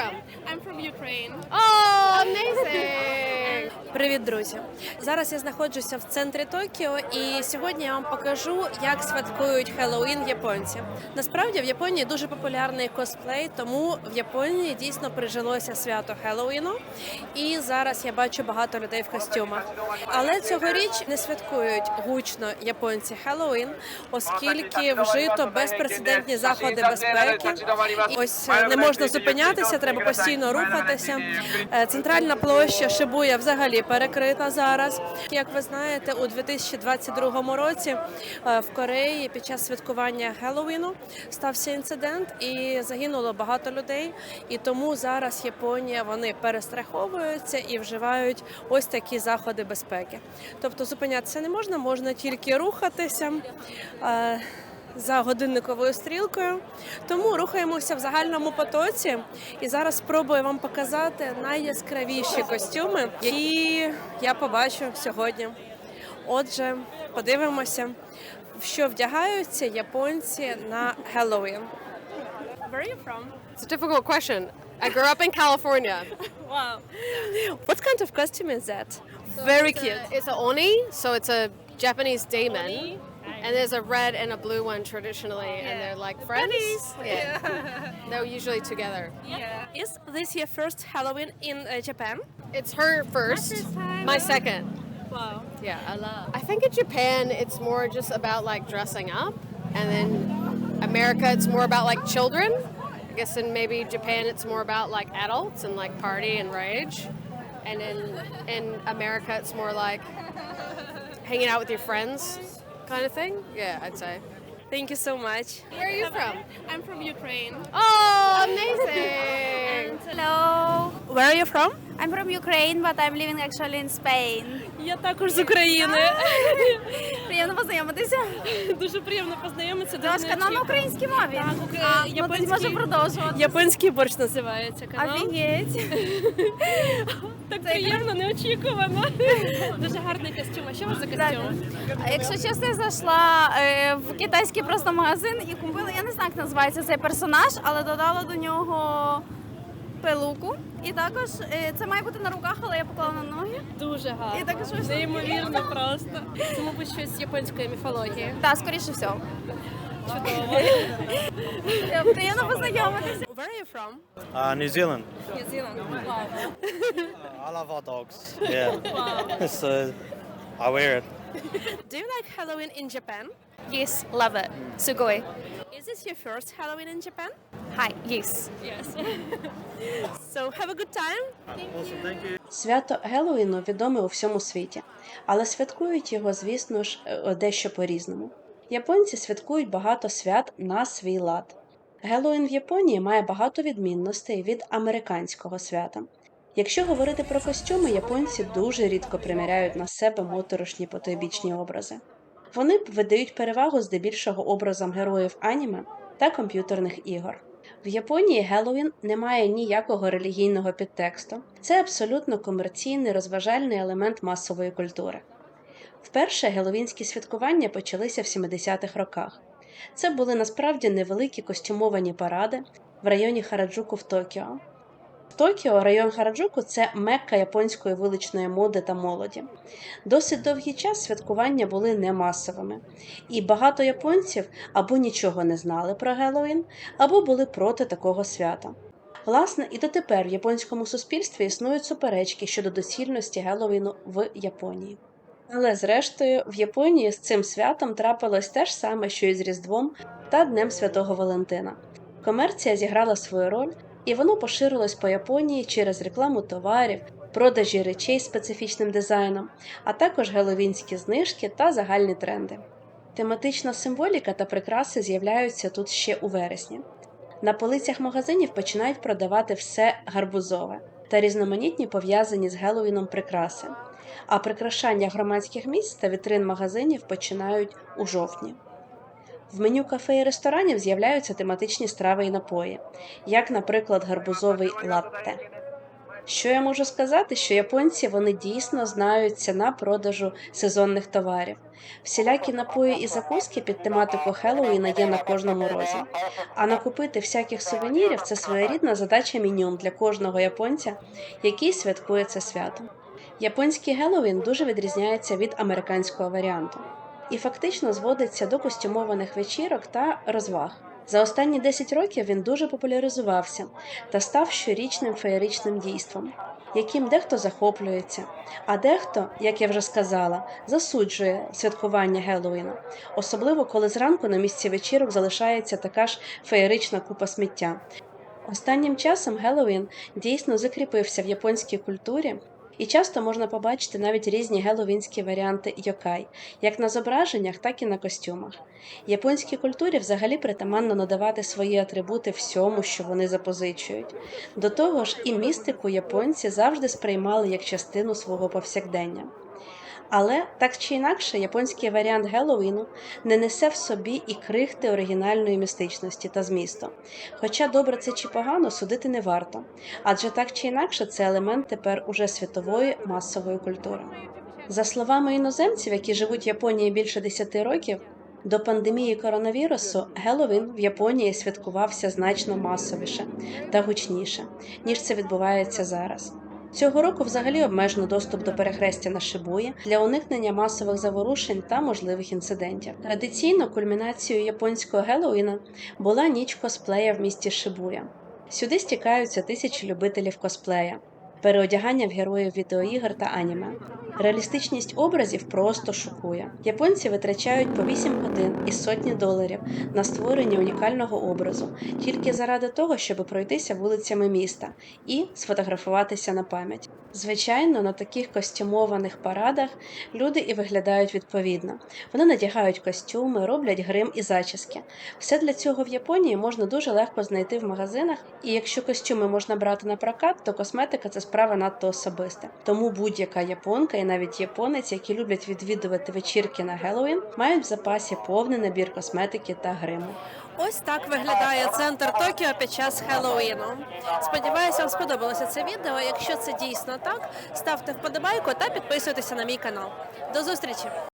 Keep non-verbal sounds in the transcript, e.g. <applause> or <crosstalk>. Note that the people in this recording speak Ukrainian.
from? I'm from Ukraine. Oh, amazing! Привіт, друзі! Зараз я знаходжуся в центрі Токіо, і сьогодні я вам покажу, як святкують Хеллоуін японці. Насправді в Японії дуже популярний косплей, тому в Японії дійсно прижилося свято Хеллоуіну. І зараз я бачу багато людей в костюмах. Але цьогоріч не святкують гучно японці Хеллоуін, оскільки вжито безпрецедентні заходи безпеки. І ось е, не можна зупинятися, треба постійно рухатися. Е, Центральна площа Шибуя взагалі перекрита зараз. Як ви знаєте, у 2022 році е, в Кореї під час святкування Хеллоуіну стався інцидент і загинуло багато людей. І тому зараз Японія вони перестраховуються і вживають ось такі заходи безпеки. Тобто зупинятися не можна, можна тільки рухатися. За годинниковою стрілкою. Тому рухаємося в загальному потоці. І зараз спробую вам показати найяскравіші костюми, які я побачу сьогодні. Отже, подивимося, в що вдягаються японці на Хеллоуін. Where are you from? It's a difficult question. I grew up in California. <laughs> Wow. <laughs> What kind of costume is that? Very it's cute. A, it's a oni, so it's a Japanese daemon. And there's a red and a blue one traditionally, and they're like friends. Yeah. <laughs> They're usually together. Yeah. Is this your first Halloween in uh, Japan? It's her first, my second. Wow. Yeah, I love. I think in Japan it's more just about like dressing up, and then America it's more about like children. I guess in maybe Japan it's more about like adults and like party and rage, and in in America it's more like hanging out with your friends, kind of thing. Yeah, I'd say. Thank you so much. Where are you from? I'm from Ukraine. Oh, amazing! Hello, Where are you from? I'm from Ukraine, but I'm living actually in Spain. Я також з України. <laughs> Приємно познайомитися. Дуже приємно познайомитися. дуже Трошки на українській мові. Так, укра- А, ну, японський- тоді можемо продовжувати. Японський борщ називається канал. Офігеть. <laughs> Так приємно, неочікувано. <laughs> Дуже гарний костюм. А що у вас за костюм? А Якщо чесно, я зайшла е, в китайський просто магазин і купила, я не знаю, як називається цей персонаж, але додала до нього пилуку. І також е, це має бути на руках, але я поклала на ноги. Дуже гарно. І також вийшло. Неймовірно <laughs> просто. Це, мабуть, щось з японської міфології. Так, скоріше всього. Чудово. <laughs> Приємно познайомитися. Where are you from? Uh, New Zealand. New Zealand. Wow. Uh, I love our dogs. <laughs> Yeah. so I wear it. Do you like Halloween in Japan? Yes, love it. Sugoi. Is this your first Halloween in Japan? Hi, yes. Yes. <laughs> so have a good time. Awesome. Thank you. Свято Геловіну відоме у всьому світі, але святкують його, звісно ж, е, дещо по-різному. Японці святкують багато свят на свій лад. Геловін в Японії має багато відмінностей від американського свята. Якщо говорити про костюми, японці дуже рідко приміряють на себе моторошні потойбічні образи. Вони видають перевагу здебільшого образам героїв аніме та комп'ютерних ігор. В Японії Геловін не має ніякого релігійного підтексту. Це абсолютно комерційний розважальний елемент масової культури. Вперше геловінські святкування почалися в 70-х роках. Це були насправді невеликі костюмовані паради в районі Хараджуку в Токіо. Токіо район Хараджуку це мекка японської вуличної моди та молоді. Досить довгий час святкування були не масовими, і багато японців або нічого не знали про Геловін, або були проти такого свята. Власне, і дотепер в японському суспільстві існують суперечки щодо доцільності Геловіну в Японії. Але зрештою, в Японії з цим святом трапилось те ж саме, що і з Різдвом та Днем Святого Валентина. Комерція зіграла свою роль, і воно поширилось по Японії через рекламу товарів, продажі речей з специфічним дизайном, а також геловінські знижки та загальні тренди. Тематична символіка та прикраси з'являються тут ще у вересні. На полицях магазинів починають продавати все гарбузове та різноманітні пов'язані з Геловіном прикраси, а прикрашання громадських місць та вітрин магазинів починають у жовтні. В меню кафе і ресторанів з'являються тематичні страви і напої, як, наприклад, гарбузовий латте. Що я можу сказати? Що японці вони дійсно знаються на продажу сезонних товарів. Всілякі напої і закуски під тематику Хеллоуіна є на кожному розі. А накупити всяких сувенірів це своєрідна задача мінімум для кожного японця, який святкує це свято. Японський Геловін дуже відрізняється від американського варіанту і фактично зводиться до костюмованих вечірок та розваг. За останні 10 років він дуже популяризувався та став щорічним феєричним дійством, яким дехто захоплюється, а дехто, як я вже сказала, засуджує святкування Геловіна, особливо коли зранку на місці вечірок залишається така ж феєрична купа сміття. Останнім часом Геловін дійсно закріпився в японській культурі. І часто можна побачити навіть різні геловінські варіанти йокай, як на зображеннях, так і на костюмах. Японській культурі взагалі притаманно надавати свої атрибути всьому, що вони запозичують. До того ж, і містику японці завжди сприймали як частину свого повсякдення. Але так чи інакше, японський варіант Геловіну не несе в собі і крихти оригінальної містичності та змісту. Хоча добре це чи погано судити не варто, адже так чи інакше це елемент тепер уже світової масової культури. За словами іноземців, які живуть в Японії більше 10 років, до пандемії коронавірусу Геловін в Японії святкувався значно масовіше та гучніше, ніж це відбувається зараз. Цього року взагалі обмежено доступ до перехрестя на Шибуї для уникнення масових заворушень та можливих інцидентів. Традиційно кульмінацією японського Геллоуіна була ніч косплея в місті Шибуя. Сюди стікаються тисячі любителів косплея, переодягання в героїв відеоігр та аніме. Реалістичність образів просто шокує. Японці витрачають по 8 годин і сотні доларів на створення унікального образу тільки заради того, щоб пройтися вулицями міста і сфотографуватися на пам'ять. Звичайно, на таких костюмованих парадах люди і виглядають відповідно. Вони надягають костюми, роблять грим і зачіски. Все для цього в Японії можна дуже легко знайти в магазинах, і якщо костюми можна брати на прокат, то косметика це справа надто особиста. Тому будь-яка японка і навіть японець, які люблять відвідувати вечірки на Геловін, мають в запасі повний набір косметики та гриму. Ось так виглядає центр Токіо під час Хеллоуіну. Сподіваюся, вам сподобалося це відео. Якщо це дійсно так, ставте вподобайку та підписуйтеся на мій канал. До зустрічі!